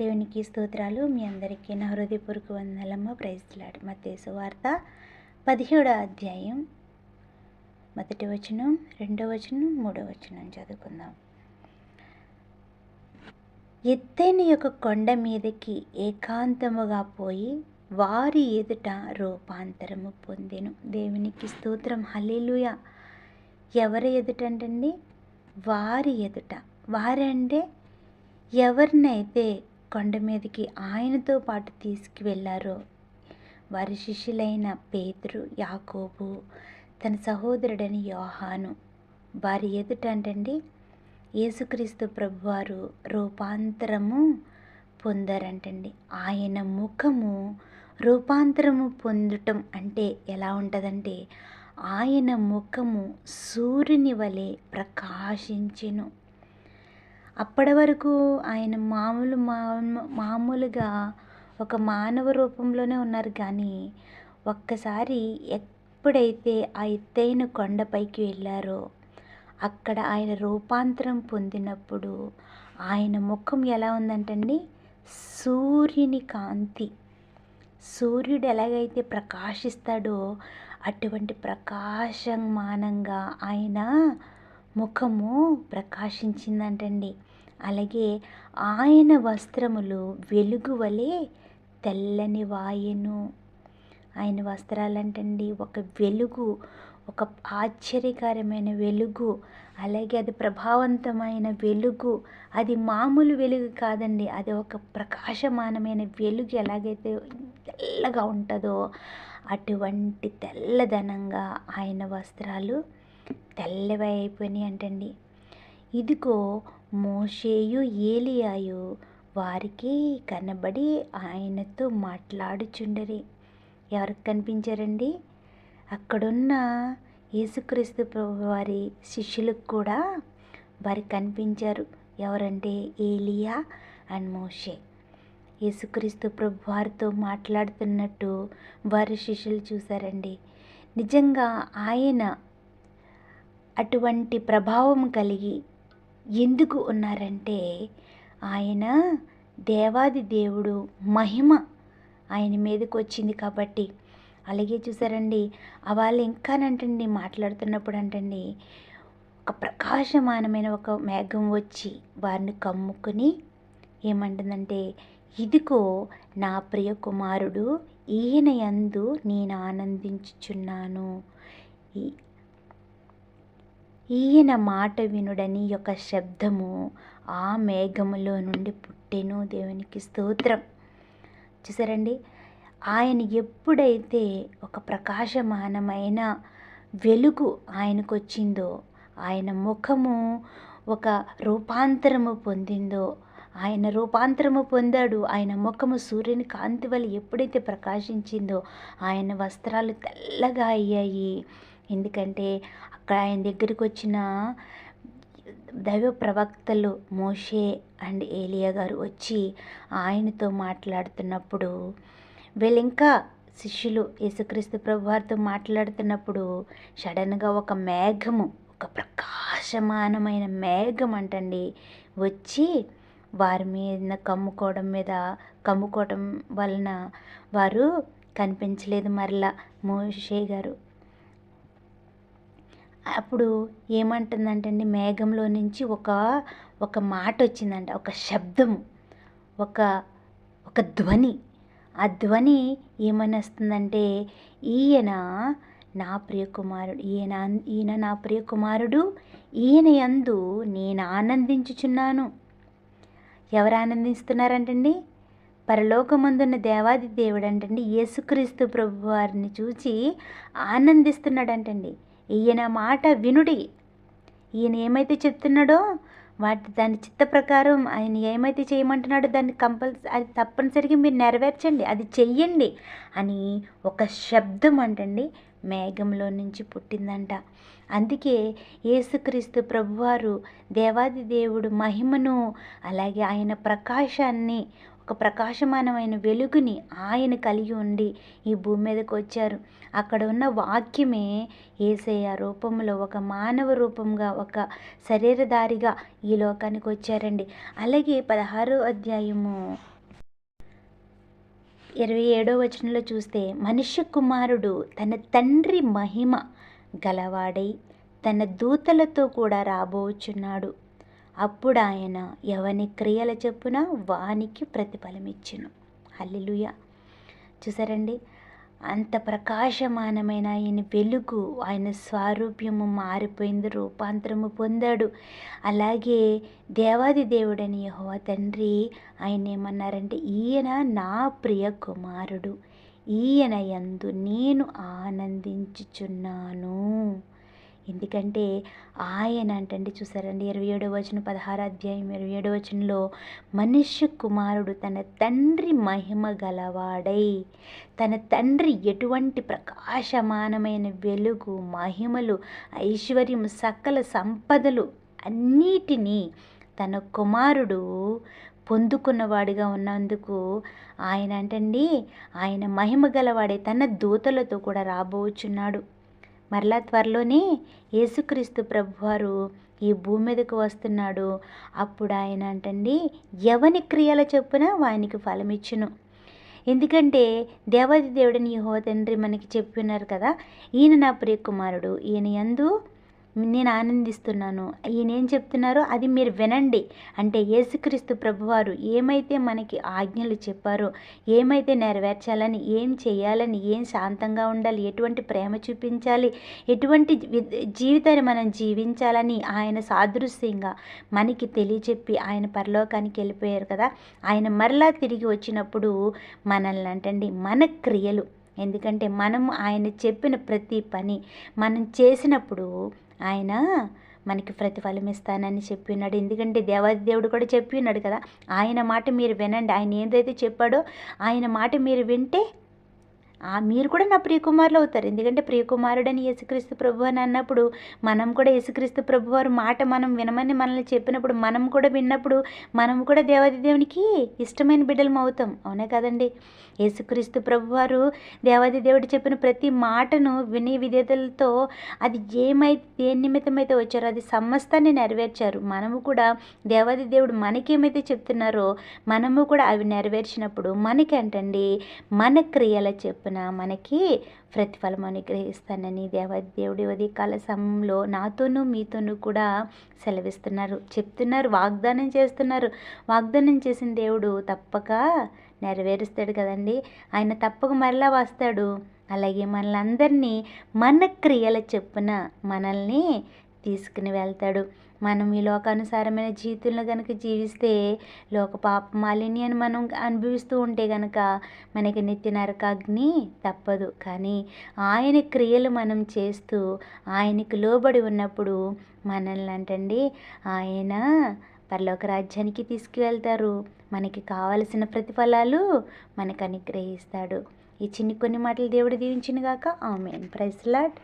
దేవునికి స్తోత్రాలు. మీ అందరికీ నా హృదయపూర్వక వందలమ్మ ప్రైజ్లాడు మతేసు వార్త పదిహేడో అధ్యాయం. మొదటి వచనం రెండో వచనం మూడో వచనం చదువుకుందాం. ఎత్తైన యొక్క కొండ మీదకి ఏకాంతముగా పోయి వారి ఎదుట రూపాంతరము పొందెను. దేవునికి స్తోత్రం. హలీలుయ ఎవరి ఎదుట అంటండి వారి ఎదుట. వారంటే ఎవరినైతే కొండ మీదకి ఆయనతో పాటు తీసుకువెళ్ళారు వారి శిష్యులైన పేతురు యాకోబు తన సహోదరుడని యోహాను. వారి ఎదుట అంటండి యేసుక్రీస్తు ప్రభువారు రూపాంతరము పొందారంటండి. ఆయన ముఖము రూపాంతరము పొందటం అంటే ఎలా ఉంటుందంటే ఆయన ముఖము సూర్యుని వలె ప్రకాశించెను. అప్పటి వరకు ఆయన మామూలు మామూలుగా ఒక మానవ రూపంలోనే ఉన్నారు. కానీ ఒక్కసారి ఎప్పుడైతే ఆ ఎత్తైన కొండపైకి వెళ్ళారో అక్కడ ఆయన రూపాంతరం పొందినప్పుడు ఆయన ముఖం ఎలా ఉందంటండి? సూర్యుని కాంతి. సూర్యుడు ఎలాగైతే ప్రకాశిస్తాడో అటువంటి ప్రకాశమానంగా ఆయన ముఖము ప్రకాశించిందంటండి. అలాగే ఆయన వస్త్రములు వెలుగు వలె తెల్లని వాయెను. ఆయన వస్త్రాలంటండి ఒక వెలుగు ఒక ఆశ్చర్యకరమైన వెలుగు అలాగే అది ప్రభావవంతమైన వెలుగు. అది మామూలు వెలుగు కాదండి అది ఒక ప్రకాశమానమైన వెలుగు ఎలాగైతే తెల్లగా ఉంటుందో అటువంటి తెల్లదనంగా ఆయన వస్త్రాలు తెల్లవి అయిపోయినాయి అంటండి. ఇదిగో మోషేయు ఏలియాయు వారికి కనబడి ఆయనతో మాట్లాడుచుండరి. ఎవరికి కనిపించారండి? అక్కడున్న యేసుక్రీస్తు ప్రభు వారి శిష్యులకు కూడా వారికి కనిపించారు. ఎవరంటే ఏలియా అండ్ మోషే. యేసుక్రీస్తు ప్రభు వారితో మాట్లాడుతున్నట్టు వారి శిష్యులు చూశారండి. నిజంగా ఆయన అటువంటి ప్రభావం కలిగి ఎందుకు ఉన్నారంటే ఆయన దేవాది దేవుడు మహిమ ఆయన మీదకి వచ్చింది కాబట్టి. అలాగే చూసారండి వాళ్ళు ఇంకానంటండి మాట్లాడుతున్నప్పుడు అంటండి ఒక ప్రకాశమానమైన ఒక మేఘం వచ్చి వారిని కమ్ముకుని ఏమంటుందంటే ఇదిగో నా ప్రియ కుమారుడు ఈయన యందు నేను ఆనందించుచున్నాను. ఈ- ఈయన మాట వినుడని యొక్క శబ్దము ఆ మేఘములో నుండి పుట్టెను దేవునికి స్తోత్రం. చూసారండి? ఆయన ఎప్పుడైతే ఒక ప్రకాశమానమైన వెలుగు ఆయనకు వచ్చిందో ఆయన ముఖము ఒక రూపాంతరము పొందిందో ఆయన రూపాంతరము పొందాడు ఆయన ముఖము సూర్యుని కాంతి వల్ల ఎప్పుడైతే ప్రకాశించిందో ఆయన వస్త్రాలు తెల్లగా అయ్యాయి. ఎందుకంటే అక్కడ ఆయన దగ్గరికి వచ్చిన దైవ ప్రవక్తలు మోషే అండ్ ఏలియా గారు వచ్చి ఆయనతో మాట్లాడుతున్నప్పుడు వీళ్ళు ఇంకా శిష్యులు యేసుక్రీస్తు ప్రభు వారితో మాట్లాడుతున్నప్పుడు సడన్గా ఒక మేఘము ఒక ప్రకాశమానమైన మేఘం అంటండి వచ్చి వారి మీద కమ్ముకోవడం మీద కమ్ముకోవడం వలన వారు కనిపించలేదు మరలా. మోషే గారు అప్పుడు ఏమంటుందంటండి మేఘంలో నుంచి ఒక ఒక మాట వచ్చిందంట ఒక శబ్దము ఒక ఒక ధ్వని. ఆ ధ్వని ఏమని వస్తుందంటే ఈయన నా ప్రియ కుమారుడు ఈయన ఈయన నా ప్రియకుమారుడు ఈయన యందు నేను ఆనందించుచున్నాను. ఎవరు ఆనందిస్తున్నారంటండి? పరలోకమందున్న దేవాది దేవుడు అంటండి యేసుక్రీస్తు ప్రభు వారిని చూచి ఆనందిస్తున్నాడంటండి. ఈయన మాట వినుడి. ఈయన ఏమైతే చెప్తున్నాడో వాటి దాని చిత్త ప్రకారం ఆయన ఏమైతే చేయమంటున్నాడో దాన్ని కంపల్సరీ అది తప్పనిసరిగా మీరు నెరవేర్చండి అది చెయ్యండి అని ఒక శబ్దం అంటండి. మేఘంలో నుంచి పుట్టిందంట. అందుకే యేసుక్రీస్తు ప్రభువారు దేవాది దేవుడు మహిమను అలాగే ఆయన ప్రకాశాన్ని ఒక ప్రకాశమానమైన వెలుగుని ఆయన కలిగి ఉండి ఈ భూమి మీదకి వచ్చారు. అక్కడ ఉన్న వాక్యమే ఏసయ్య రూపంలో ఒక మానవ రూపంగా ఒక శరీరధారిగా ఈ లోకానికి వచ్చారండి. అలాగే పదహారో అధ్యాయము ఇరవై ఏడో వచనంలో చూస్తే మనుష్య కుమారుడు తన తండ్రి మహిమ గలవాడై తన దూతలతో కూడా రాబోచున్నాడు. అప్పుడు ఆయన ఎవని క్రియల చెప్పున? వానికి ప్రతిఫలమిచ్చును. హల్లెలూయ. చూసారండి? అంత ప్రకాశమానమైన ఆయన వెలుగు ఆయన స్వారూప్యము మారిపోయింది రూపాంతరము పొందాడు. అలాగే దేవాది దేవుడని యహోవ తండ్రి ఆయన ఏమన్నారంటే ఈయన నా ప్రియ కుమారుడు. ఈయన యందు నేను ఆనందించుచున్నాను. ఎందుకంటే ఆయన అంటండి చూసారండి ఇరవై ఏడో వచన పదహారు అధ్యాయం ఇరవై ఏడో వచనంలో మనుష్య కుమారుడు తన తండ్రి మహిమ గలవాడై తన తండ్రి ఎటువంటి ప్రకాశమానమైన వెలుగు మహిమలు ఐశ్వర్యం సకల సంపదలు అన్నిటినీ తన కుమారుడు పొందుకున్నవాడిగా ఉన్నందుకు ఆయన అంటండి ఆయన మహిమ గలవాడే తన దూతలతో కూడా రాబోచున్నాడు. మరలా త్వరలోనే యేసుక్రీస్తు ప్రభువారు ఈ భూమి మీదకు వస్తున్నాడు. అప్పుడు ఆయన అంటండి ఎవని క్రియల చొప్పున వానికి ఫలమిచ్చును? ఎందుకంటే దేవాది దేవుడిని హో తండ్రి మనకి చెప్పినారు కదా ఈయన నా ప్రియ కుమారుడు ఈయన ఎందు నేను ఆనందిస్తున్నాను. ఈయన ఏం చెప్తున్నారో అది మీరు వినండి. అంటే యేసుక్రీస్తు ప్రభువారు ఏమైతే మనకి ఆజ్ఞలు చెప్పారో ఏమైతే నెరవేర్చాలని ఏం చేయాలని ఏం శాంతంగా ఉండాలి ఎటువంటి ప్రేమ చూపించాలి ఎటువంటి జీవితాన్ని మనం జీవించాలని ఆయన సాదృశ్యంగా మనకి తెలియచెప్పి ఆయన పరలోకానికి వెళ్ళిపోయారు కదా. ఆయన మరలా తిరిగి వచ్చినప్పుడు మనల్ని అంటండి మన క్రియలు. ఎందుకంటే మనం ఆయన చెప్పిన ప్రతి పని మనం చేసినప్పుడు ఆయన మనకి ప్రతిఫలం ఇస్తానని చెప్పి ఉన్నాడు ఎందుకంటే దేవాది దేవుడు కూడా చెప్పి ఉన్నాడు కదా ఆయన మాట మీరు వినండి. ఆయన ఏదైతే చెప్పాడో ఆయన మాట మీరు వింటే మీరు కూడా నా ప్రియకుమారులు అవుతారు. ఎందుకంటే ప్రియకుమారుడని యేసుక్రీస్తు ప్రభు అని అన్నప్పుడు మనం కూడా యేసుక్రీస్తు ప్రభు వారు మాట మనం వినమని మనల్ని చెప్పినప్పుడు మనం కూడా విన్నప్పుడు మనం కూడా దేవాది దేవునికి ఇష్టమైన బిడ్డలం అవుతాం. అవునే కదండి? యేసుక్రీస్తు ప్రభు వారు దేవాది దేవుడు చెప్పిన ప్రతి మాటను విని విధేతలతో అది ఏమైతే దేని నిమిత్తమైతే వచ్చారో అది సమస్తాన్ని నెరవేర్చారు. మనము కూడా దేవాది దేవుడు మనకేమైతే చెప్తున్నారో మనము కూడా అవి నెరవేర్చినప్పుడు మనకేంటండి? మన క్రియల చెప్పిన మనకి ప్రతిఫలం అనుగ్రహిస్తానని దేవదేవుడి దేవుడి ఉదయకాల సమయంలో నాతోనూ మీతోనూ కూడా సెలవిస్తున్నారు. చెప్తున్నారు వాగ్దానం చేస్తున్నారు. వాగ్దానం చేసిన దేవుడు తప్పక నెరవేరుస్తాడు కదండి. ఆయన తప్పక మరలా వస్తాడు. అలాగే మనలందరినీ మన క్రియల చెప్పున మనల్ని తీసుకుని వెళ్తాడు. మనం ఈ లోకానుసారమైన జీవితంలో కనుక జీవిస్తే లోక పాప మాలిన్యాన్ని మనం అనుభవిస్తూ ఉంటే కనుక మనకి నిత్య నరకాగ్ని తప్పదు. కానీ ఆయన క్రియలు మనం చేస్తూ ఆయనకు లోబడి ఉన్నప్పుడు మనల్ని అంటండి ఆయన పరలోక రాజ్యానికి తీసుకువెళ్తారు. మనకి కావలసిన ప్రతిఫలాలు మనకు అనుగ్రహిస్తాడు. ఈ చిన్ని కొన్ని మాటలు దేవుడు దీవించిన గాక ఆమె ప్రైస్ లాట్